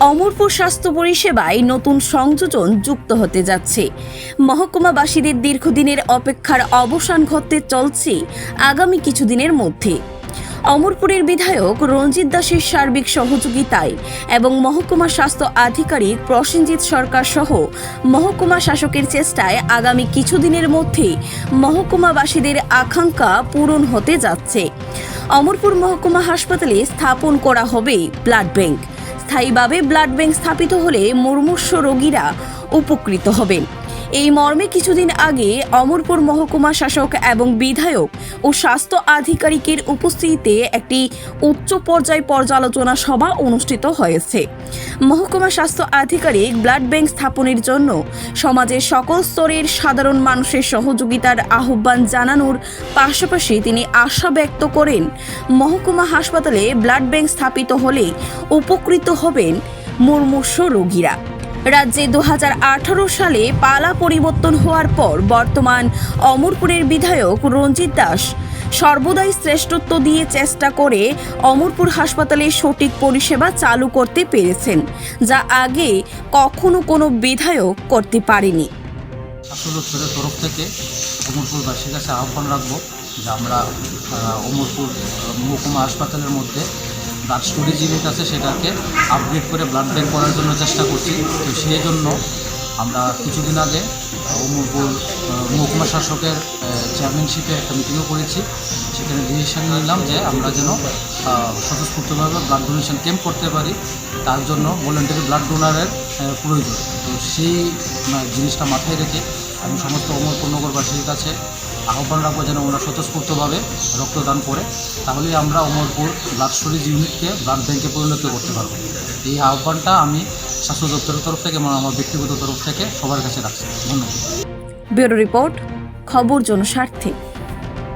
অমরপুর স্বাস্থ্য পরিষেবায় নতুন সংযোজন যুক্ত হতে যাচ্ছে। মহকুমাবাসীদের দীর্ঘদিনের অপেক্ষার অবসান ঘটতে চলছে আগামী কিছুদিনের মধ্যে। অমরপুরের বিধায়ক রঞ্জিত দাসের সার্বিক সহযোগিতায় এবং মহকুমা স্বাস্থ্য আধিকারিক প্রসেনজিৎ সরকার সহ মহকুমা শাসকের চেষ্টায় আগামী কিছুদিনের মধ্যে মহকুমাবাসীদের আকাঙ্ক্ষা পূরণ হতে যাচ্ছে। অমরপুর মহকুমা হাসপাতালে স্থাপন করা হবে ব্লাড ব্যাংক। স্থায়ীভাবে ব্লাড ব্যাংক স্থাপিত হলে মুমূর্ষ রোগীরা উপকৃত হবেন। এই মর্মে কিছুদিন আগে অমরপুর মহকুমা শাসক এবং বিধায়ক ও স্বাস্থ্য আধিকারিকের উপস্থিতিতে একটি উচ্চ পর্যায় পর্যালোচনা সভা অনুষ্ঠিত হয়েছে। মহকুমা স্বাস্থ্য আধিকারিক ব্লাড ব্যাংক স্থাপনের জন্য সমাজের সকল স্তরের সাধারণ মানুষের সহযোগিতার আহ্বান জানানোর পাশাপাশি তিনি আশা ব্যক্ত করেন, মহকুমা হাসপাতালে ব্লাড ব্যাংক স্থাপিত হলে উপকৃত হবেন মুমূর্ষ রোগীরা। রাজ্যে দু হাজার আঠারো সালে পালা পরিবর্তন হওয়ার পর বর্তমান অমরপুরের বিধায়ক রঞ্জিত দাস সর্বদাই শ্রেষ্ঠত্ব দিয়ে চেষ্টা করে অমরপুর হাসপাতালে সঠিক পরিষেবা চালু করতে পেরেছেন, যা আগে কখনো কোনো বিধায়ক করতে পারেনি। তরফ থেকে অমরপুরবাসীর কাছে আহ্বান রাখব যে আমরা অমরপুর মহকুমা হাসপাতালের মধ্যে ব্লাড স্টোরেজ ইউনিট আছে সেটাকে আপগ্রেড করে ব্লাড ব্যাংক করার জন্য চেষ্টা করছি। তো সেই জন্য আমরা কিছুদিন আগে আহ, মহকুমা শাসকের চেয়ারম্যানশিপে একটা মিটিংও করেছি। সেখানে ডিসিশন নিলাম যে আমরা যেন স্বতঃস্ফূর্তভাবে ব্লাড ডোনেশন ক্যাম্প করতে পারি। তার জন্য ভলেন্টারি ব্লাড ডোনারের প্রয়োজন। তো সেই জিনিসটা মাথায় রেখে আমি সমস্ত অমরপুর নগরবাসীর কাছে আহ্বান রাখব যেন ওরা স্বতঃস্ফূর্তভাবে রক্তদান করে, তাহলেই আমরা অমরপুর ব্লাড স্টোরেজ ইউনিটকে ব্লাড ব্যাংকে পরিণত করতে পারব। এই আহ্বানটা আমি স্বাস্থ্য দপ্তরের তরফ থেকে এবং আমার ব্যক্তিগত তরফ থেকে সবার কাছে রাখছি। ধন্যবাদ। ব্যুরো রিপোর্ট, খবর জনস্বার্থে।